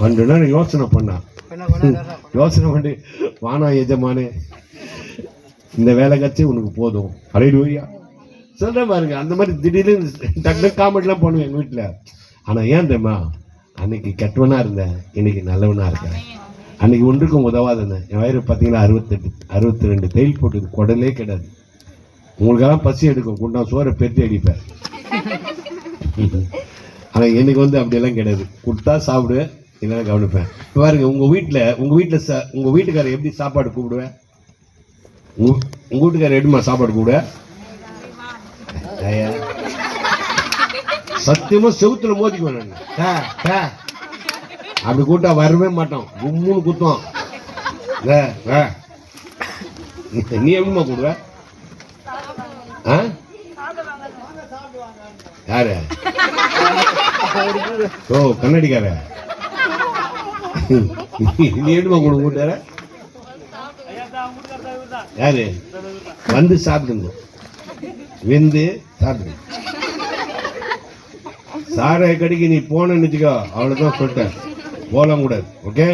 கொஞ்ச நேரம் யோசனை பண்ணா. யோசனை பண்ணி. வானா எஜமானே இந்த வேலை கட்சி உனக்கு போதும். அலையிடுவியா சொல்றேன் பாருங்க அந்த மாதிரி திடீர்னு டக்கு காமெடிலாம் பண்ணுவேன் எங்கள் வீட்டில் ஆனால் ஏன் தெரியுமா? அன்னைக்கு கெட்டவனா இருந்தேன் இன்னைக்கு நல்லவனா இருக்கேன். அன்னைக்கு ஒன்றுக்கும் உதவாதேன் என் வயிறு பார்த்தீங்கன்னா அறுபத்தெட்டு அறுபத்தி ரெண்டு தையல் போட்டு குடலே கிடையாது உங்களுக்கெல்லாம் பசி எடுக்கும் குண்டா சோறை பெருத்தி அடிப்பேன். ஆனால் எனக்கு வந்து அப்படியெல்லாம் கிடையாது கொடுத்தா சாப்பிடுவேன் இல்லைன்னா கவனிப்பேன். இப்போ பாருங்க உங்கள் வீட்டில் உங்கள் வீட்டில் ச உங்கள் வீட்டுக்காரர் எப்படி சாப்பாடு கூப்பிடுவேன்? உங்கள் உங்கள் வீட்டுக்காரர் எப்படிமா சாப்பாடு கூப்பிட சத்தியமாக செவுத்தில் செவுத்துல மோதிக்குவேன் நான். டே, அப்படி கூட்டா வரவே மாட்டோம். கும்முன்னு குத்துவோம் நீ எப்படிமா கூடுவ ஆ? யாரு? ஓ கண்ணடிக்கார நீ கூட்டார யாரு? வந்து சாப்பிடுங்க. வெந்து சாப்பிடுங்க. சாராய கடைக்கு நீ போனன்னு வச்சுக்கோ அவ்வளவுதான் சொல்லிட்டேன். போலாம் கூடாது ஓகே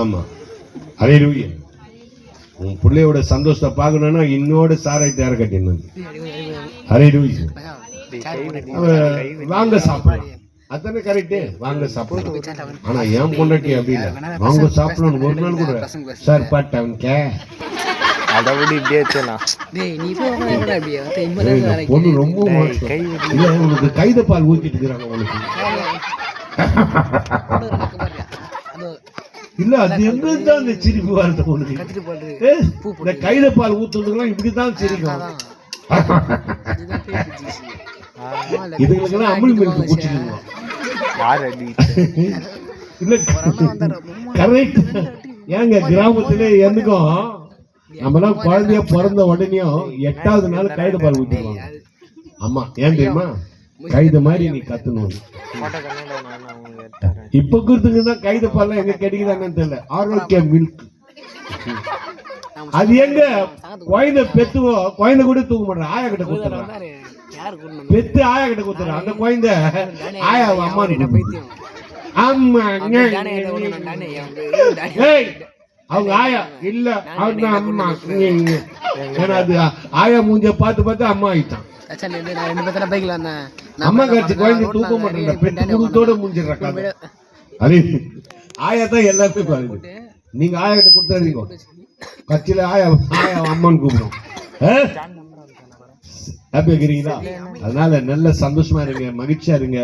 ஆமா. அரே ரூயி உன் பிள்ளையோட சந்தோஷத்தை பார்க்கணும்னா இன்னோட சாராயத்தை யார கட்டிடணும். அரே ரூயி வாங்க சாப்பிடலாம். அதானே கரெக்டு வாங்க சாப்பிடலாம். ஆனா ஏன் பொண்டாட்டி அப்படி இல்லை வாங்க சாப்பிடணும் ஒரு நாள் கூட. சார் பாட்டவன் கே. அதை விட இப்படியே பொண்ணு ரொம்ப இல்ல உனக்கு கைத பால் ஊத்திட்டு இருக்கிறாங்க உனக்கு அதோ இல்ல அது இந்த சிரிப்பு வருது உனக்கு? இந்த கைத பால் ஊத்துறதுக்கெல்லாம் இப்படிதான் சிரிக்கும். இதுங்களுக்கெல்லாம் அமுல் மில்க் குடிச்சிருக்கோம் யார் அடி இல்ல கரெக்ட் ஏங்க கிராமத்துல எனக்கும் நம்மலாம் குழந்தைய பிறந்த உடனேயும் எட்டாவது நாள் கைத பால் ஊத்திடுவாங்க. ஆமா ஏன் தெரியுமா? கைத மாதிரி நீ கத்தணும். இப்ப கொடுத்துங்கன்னா கைத பால்லாம் எங்க கிடைக்குதாங்கன்னு தெரியல. ஆரோக்கிய மில்க் அது எங்க? குழந்தை பெத்துவோ குழந்தை கூட தூக்க மாட்டேன் ஆயா கிட்ட கொடுத்துறான் பெத்து ஆயா கிட்ட கொடுத்துறான். அந்த குழந்தை ஆயா அம்மா பைத்தியம் ஆமா அவங்க ஆயா இல்ல அவங்க அம்மா. ஏன்னா அது ஆயா மூஞ்ச பார்த்து பார்த்து அம்மா ஆயிட்டான். அம்மா கடிச்சு குழந்தை தூக்க மாட்டேன் பெத்து குடுத்தோட முடிஞ்சிடறாங்க அது ஆயா தான் எல்லாமே பாருங்க. நீங்க ஆயா கிட்ட கொடுத்தாதீங்க கட்சியில ஆயா ஆயா அம்மான்னு கூப்பிடும். ஹாப்பி இருக்கிறீங்களா அதனால நல்ல சந்தோஷமா இருங்க மகிழ்ச்சியா இருங்க.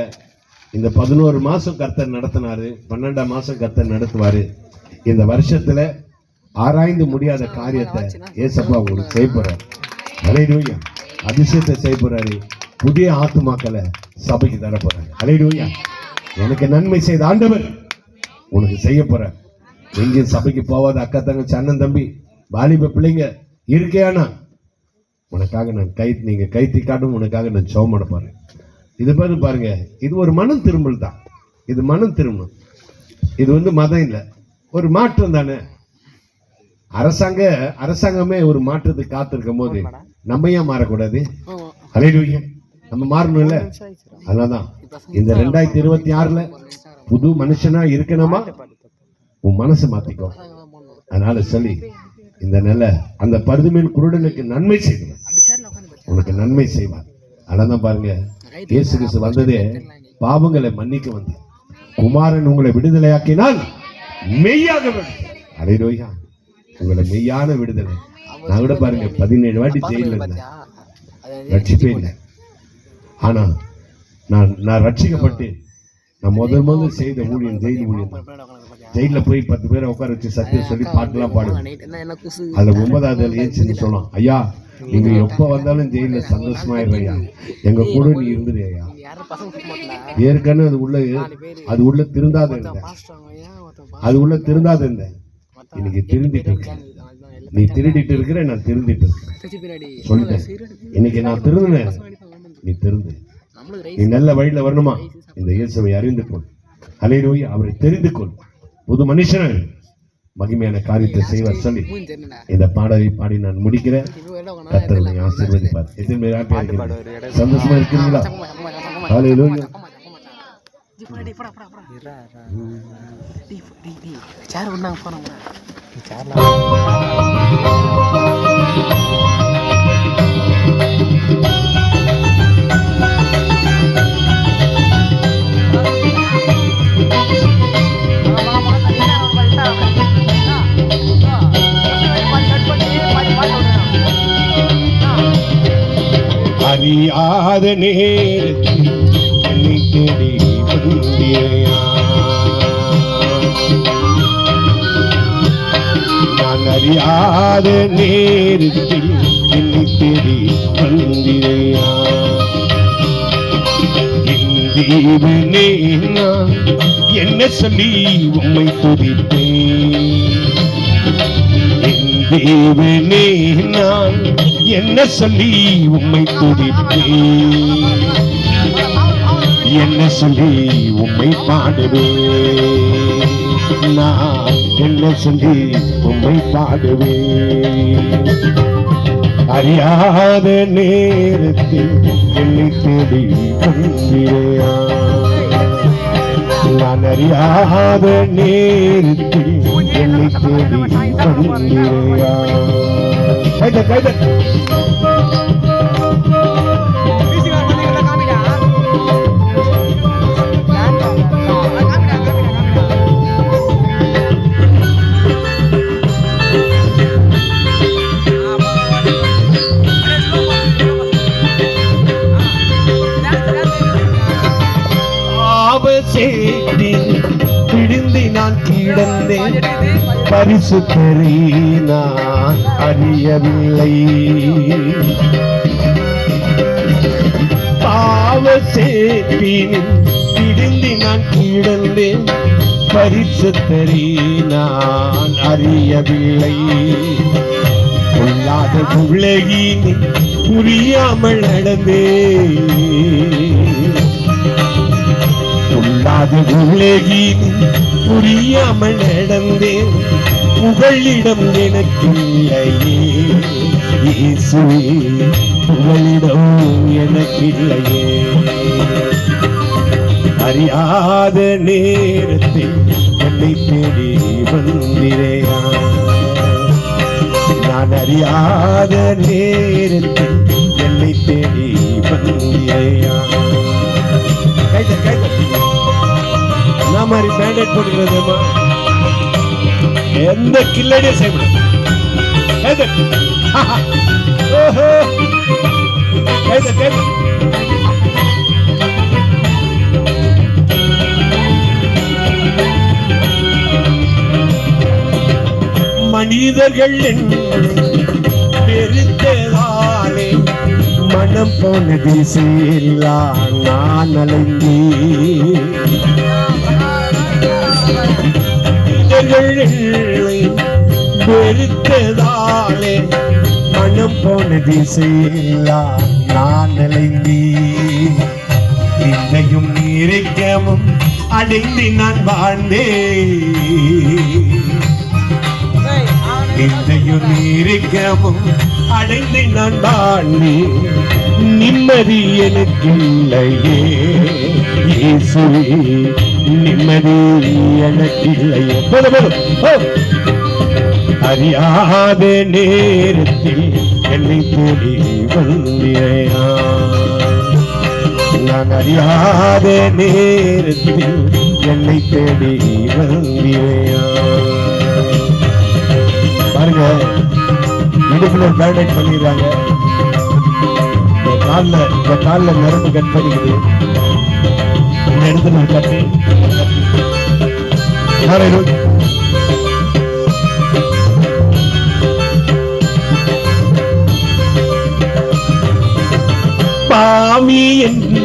இந்த பதினோரு மாசம் கர்த்தர் நடத்தினாரு பன்னெண்டாம் மாசம் கர்த்தர் நடத்துவாரு. இந்த வருஷத்துல ஆராய்ந்து முடியாத காரியத்தை ஏசப்பா உங்களுக்கு செய்ய போறாரு. அதிசயத்தை செய்ய போறாரு. புதிய ஆத்துமாக்களை சபைக்கு தர போறாரு. அலையிடுவையா எனக்கு நன்மை செய்த ஆண்டவர் உனக்கு செய்ய போறார். எங்கேயும் சபைக்கு போவாத அக்கா தங்கச்சி அண்ணன் தம்பி வாலிப பிள்ளைங்க இருக்கையானா உனக்காக நான் கை நீங்க கைத்தி காட்டும் உனக்காக நான் சோம் பண்ண போறேன் இது பாரு பாருங்க. இது ஒரு மனம் திரும்பல் தான். இது மனம் திரும்பணும் இது வந்து மதம் இல்லை. ஒரு மாற்றம் தானே. அரசாங்க அரசாங்கமே ஒரு மாற்றத்துக்கு காத்திருக்கும் போது நம்ம ஏன் மாறக்கூடாது? அலையிடுவீங்க நம்ம மாறணும்ல அதனாலதான். இந்த ரெண்டாயிரத்தி இருபத்தி ஆறுல புது மனுஷனா இருக்கணுமா? உன் மனசு மாத்திக்கோ. அதனால சொல்லி இந்த நிலை அந்த பருதுமேல் குருடனுக்கு நன்மை உட்காந்து உனக்கு நன்மை செய்வார் அதனாலதான் பாருங்க இயேசு கிறிஸ்து வந்ததே பாவங்களை மன்னிக்க வந்து. குமாரன் உங்களை விடுதலையாக்கினால் மெய்யாக அலையிலோயா உங்களை மெய்யான விடுதலை. நான் கூட பாருங்க பதினேழு வாட்டி ஜெயில இருந்தேன். ரட்சிப்பே இல்லை. ஆனா நான் நான் ரட்சிக்கப்பட்டு நான் முதல் முதல் செய்த ஊழியம் ஜெயில் ஊழியம் தான் ஜெயில போய் பத்து பேரை உட்கார வச்சு சத்தியம் சொல்லி பாட்டுலாம் பாடுவேன். அதுல ஒன்பதாவது ஏன்னு சொல்லலாம் ஐயா நீங்க எப்ப வந்தாலும் ஜெயில சந்தோஷமா இருக்கையா எங்க கூட நீ இருந்துரு ஐயா. ஏற்கனவே அது உள்ள அது உள்ள திருந்தாத இருந்தேன். அது உள்ள திருந்தாத இருந்தேன். இன்னைக்கு திருந்திட்டு இருக்கேன். நீ திருடிட்டு இருக்கிற நான் திருந்திட்டு இருக்கேன். சொல்லிட்டேன். இன்னைக்கு நான் திருந்தினேன். நீ திருந்து. நீ நல்ல வழியில வரணுமா? இந்த இயேசுவை அறிந்து கொள். அலையிலோய் அவரை தெரிந்து கொள். புது மனுஷன் மகிமையான காரியத்தை செய்வார் சொல்லி இந்த பாடலை பாடி நான் முடிக்கிறேன். உங்களை ஆசீர்வதிப்பார். எத்தனை பேர்? சந்தோஷமா இருக்கிறீங்களா? சக்கமா ஹalleluya போடா அறியாத நேரத்தில் என்னை தேடி வந்திரையா நான் அறியாத நேரத்தில் என்னை தேடி வந்திரையா என் தீவனே நான் என்ன சொல்லி உம்மை துதிப்பேன்? தேவனே நான் என்ன சொல்லி உம்மை துடிப்பேன் என்ன சொல்லி உம்மை பாடுவேன்? நான் என்ன சொல்லி உம்மை பாடுவேன்? அறியாத நேரத்தில் என்னை தேடி வந்திரையா அறியாத நேரத்தில் என்னை தேடி வந்திரையா பரிசுத்தரை நான் அறியவில்லை. பாவசேட்டினில் பிடிந்து நான் கிடந்தேன். பரிசுத்தரை நான் அறியவில்லை. பொல்லாத உலகின் புரியாமல் நடந்தேன் பொல்லாத உலகின் புரியாமல் நடந்தேன். புகழிடம் எனக்கில்லையே. இயேசுவே புகழிடம் எனக்கில்லையே. அறியாத நேரத்தில் என்னை தேடி வந்திரையா. நான் அறியாத நேரத்தில் என்னை தேடி வந்திரையா. கைத கைத என்ன மாதிரி பேண்டேட் போட்டுக்கிறதுமா? எந்த கில்லடியும் செய்ய முடியாது. ஓஹோ. மனிதர்கள் என்னை மனம் போன திசையெல்லாம் நான் அலைந்தேன். மனிதர்கள் வெறுத்ததாலே மனம் போன திசையெல்லாம் நான் அலைந்தேன் இன்றையும் நீரைக்கமும் அடைந்து நான் வாழ்ந்தேன் இன்றையும் நீரைக்கமும் அடைந்து நான் வாழ்ந்தேன் நிம்மதி எனக்கு இல்லையே. இயேசுவே நிம்மதி எனக்கில்லை. போதும் போதும் அறியாத நேரத்தில் என்னை தேடி வந்திரையா நான் அறியாத நேரத்தில் என்னை தேடி வந்திரையா பாருங்க இடுப்புல பேண்டேட் பண்ணிடுறாங்க. இந்த கால்ல இந்த கால்ல நரம்பு கட் பண்ணிக்கிட்டு ஒரு கட்டு. பாவி என்று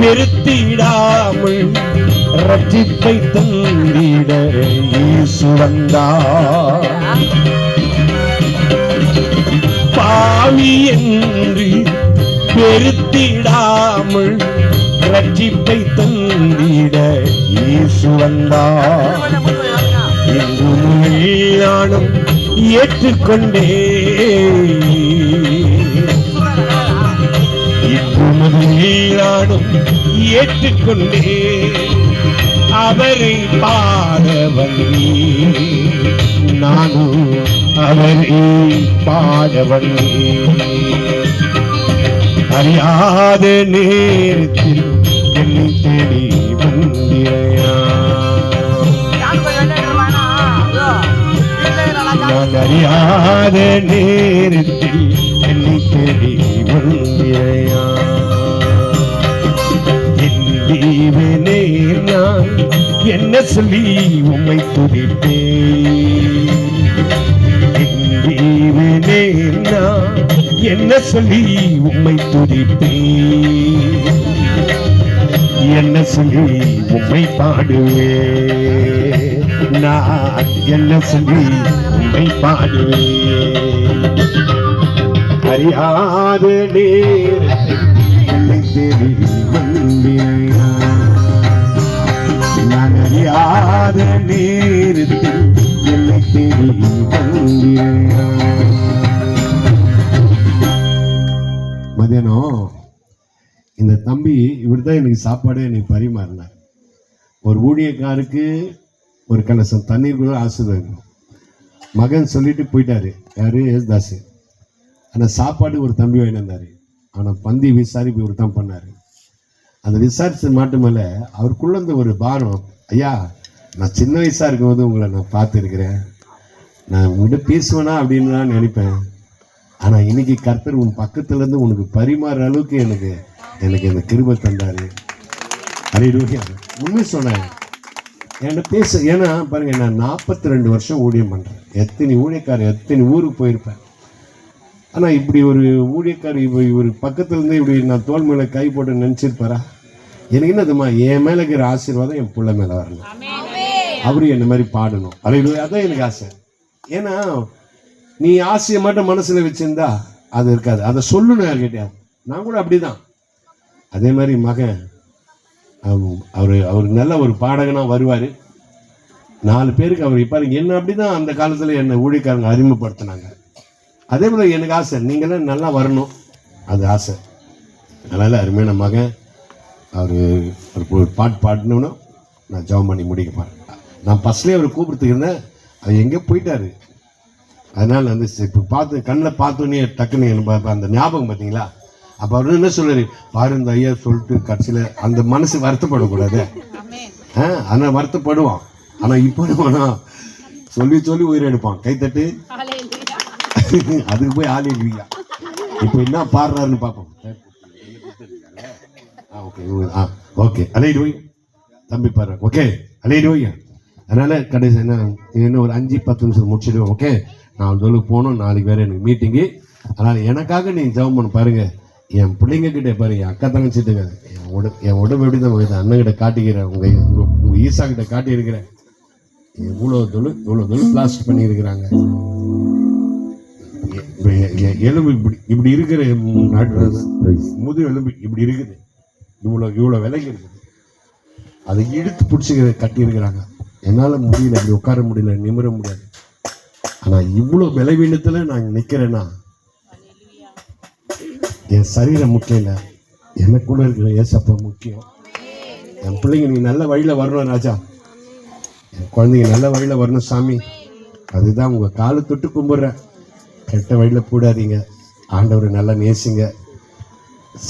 வெறுத்திடாமல் ரட்சிப்பை தந்திட இயேசு வந்தார் பாவி என்று வெறுத்திடாமல் ரட்சிப்பை தந்திட இயேசு வந்தார். இன்று நானும் ஏற்றுக்கொண்டே இன்று முதல் நானும் ஏற்றுக்கொண்டே அவரை பாடவன் நானும் அவரை பாடவன் அறியாத நேரத்தில் நான் அறியாத நேரத்தில் என்னை தேடி வந்திரையா நான் என்ன சொல்லி உம்மை துதிப்பேன்? நான் என்ன சொல்லி உம்மை துதிப்பேன்? என்ன சொல்லி உண்மை பாடுவே நான் என்ன சொல்லி உண்மை பாடுவே அறியாத நேரத்தை என்னை தேடி தான் எனக்கு சாப்பாடே எனக்கு பரிமாறினார் ஒரு ஊழியக்காருக்கு ஒரு கலசம் தண்ணீர் கூட ஆசீர்வாதம். மகன் சொல்லிட்டு போயிட்டாரு. யாரு? யேசுதாஸ் ஆனால் சாப்பாடு ஒரு தம்பி வாங்கினார் வந்தார். ஆனால் பந்தி விசாரிப்பு ஒரு தான் பண்ணார். அந்த விசாரிச்சது மட்டுமல்ல அவருக்குள்ள இந்த ஒரு பாரம் ஐயா நான் சின்ன வயசாக இருக்கும்போது உங்களை நான் பார்த்துருக்கிறேன். நான் உங்கள்கிட்ட பேசுவேனா? அப்படின்னு நான் நினைப்பேன். ஆனால் இன்னைக்கு கர்த்தர் உன் பக்கத்துலேருந்து உனக்கு பரிமாற அளவுக்கு எனக்கு எனக்கு இந்த கிருபை தந்தார். அலையிடுவே உண்மை சொன்னேன். என்கிட்ட பேச ஏன்னா பாருங்க நான் நாற்பத்தி ரெண்டு வருஷம் ஊழியம் பண்ணுறேன் எத்தனை ஊழியக்காரர் எத்தனை ஊருக்கு போயிருப்பேன். ஆனால் இப்படி ஒரு ஊழியக்காரர் இப்போ இவர் பக்கத்துலேருந்து இப்படி நான் தோல் மேலே கை போட்டு நினச்சிருப்பாரா? எனக்கு என்னதுமா என் மேலே இருக்கிற ஆசீர்வாதம் என் பிள்ளை மேலே வரணும். அவரு என்ன மாதிரி பாடணும். அலையிடுவே அதான் எனக்கு ஆசை. ஏன்னா நீ ஆசையை மட்டும் மனசில் வச்சுருந்தா அது இருக்காது. அதை சொல்லணும் யார்கிட்டயா நான் கூட அப்படி தான் அதே மாதிரி மகன் அவர் அவர் நல்ல ஒரு பாடகனாக வருவார். நாலு பேருக்கு அவர் பாருங்க. என்ன அப்படி தான் அந்த காலத்தில் என்னை ஊழியக்காரங்க அறிமுகப்படுத்தினாங்க. அதே போல் எனக்கு ஆசை. நீங்களாம் நல்லா வரணும். அது ஆசை. அதனால் அருமையான மகன் அவர் ஒரு பாட்டு பாடினோன்னா நான் ஜெபம் பண்ணி முடிக்க போறேன். நான் ஃபஸ்ட்லேயே அவர் கூப்பிடுறதுக்கு இருந்தேன். அது எங்கே போயிட்டாரு? அதனால் வந்து இப்போ பார்த்து கண்ணில் பார்த்தோன்னே டக்குன்னு எனக்கு அந்த ஞாபகம் பார்த்தீங்களா அப்போ அவர் என்ன சொல்றாரு? பாரு இந்த ஐயா சொல்லிட்டு கடைசியில் அந்த மனசு வருத்தப்படக்கூடாது. ஆ ஆனால் வருத்தப்படுவான். ஆனால் இப்போ என்ன சொல்லி சொல்லி உயிர் எடுப்பான். கைத்தட்டு அதுக்கு போய் ஆள் இல்லையா? இப்போ என்ன பாடுறாருன்னு பார்ப்போம். ஆ ஓகே ஆ ஓகே அலையிடு போய். தம்பி பாரு ஓகே அலையிடு போய். அதனால கடைசி என்ன இன்னும் ஒரு அஞ்சு பத்து நிமிஷம் முடிச்சிடுவோம் ஓகே நான் தொழிலுக்கு போகணும். நாளைக்கு வேற எனக்கு மீட்டிங்கு அதனால் எனக்காக நீ ஜெபம் பண்ண பாருங்க. என் பிள்ளைங்க கிட்ட பாருங்க என் அக்கா தங்கச்சிட்டுங்க என் உடம்பு என் உடம்பு எப்படி தான் போகுது அண்ணன் கிட்ட காட்டிக்கிறேன். உங்கள் உங்கள் உங்க ஈசா கிட்ட காட்டியிருக்கிறேன். இவ்வளோ தொழில் இவ்வளோ தொழில் பிளாஸ்ட் பண்ணியிருக்கிறாங்க. எ- எலும்பு இப்படி இப்படி இருக்கிற நாட்டு முது எலும்பு இப்படி இருக்குது. இவ்வளோ இவ்வளோ விலைக்கு இருக்குது. அதை இழுத்து பிடிச்சிக்கிற கட்டியிருக்கிறாங்க. என்னால் முடியல இப்படி உட்கார முடியல நிமிர முடியாது. ஆனால் இவ்வளோ விளைவீனத்தில் நான் நிற்கிறேன்னா என் சரீரம் முக்கியம் இல்லை எனக்குள்ள இருக்கிற ஏசப்பா முக்கியம். என் பிள்ளைங்க நீ நல்ல வழியில் வரணும் ராஜா. என் குழந்தைங்க நல்ல வழியில் வரணும் சாமி. அதுதான் உங்கள் காலை தொட்டு கும்பிட்றேன். கெட்ட வழியில் போடாதீங்க. ஆண்டவரை நல்லா நேசிங்க.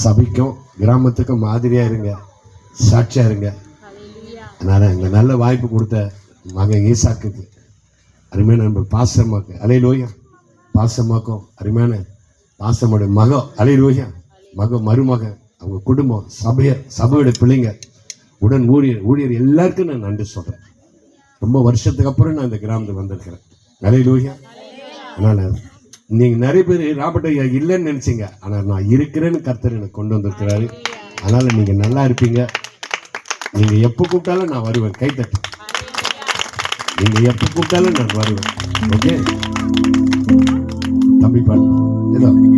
சபைக்கும் கிராமத்துக்கும் மாதிரியாக இருங்க. சாட்சியாக இருங்க. அதனால் இந்த நல்ல வாய்ப்பு கொடுத்த மகன் ஈசாக்குக்கு. அருமையான நண்பர் பாசமாக்கு. அலை பாசமாக்கும். அருமையான பாசமுடைய மக அலை மக மருமக அவங்க குடும்பம் சபையர் சபையோட பிள்ளைங்க உடன் ஊழியர் ஊழியர் எல்லாருக்கும் நான் நன்றி சொல்கிறேன் ரொம்ப வருஷத்துக்கு அப்புறம் நான் இந்த கிராமத்துக்கு வந்திருக்கிறேன். அலை அதனால் நீங்கள் நிறைய பேர் ராபர்ட் ஐயா இல்லைன்னு நினச்சிங்க. ஆனால் நான் இருக்கிறேன்னு கர்த்தர் எனக்கு கொண்டு வந்திருக்கிறாரு. அதனால் நீங்கள் நல்லா இருப்பீங்க. நீங்கள் எப்போ கூப்பிட்டாலும் நான் வருவேன். கைத்தட்டு நீங்கள் எப்போ கூப்பிட்டாலும் நான் வருவேன். ஓகே? தம்பி பாட்டு Good.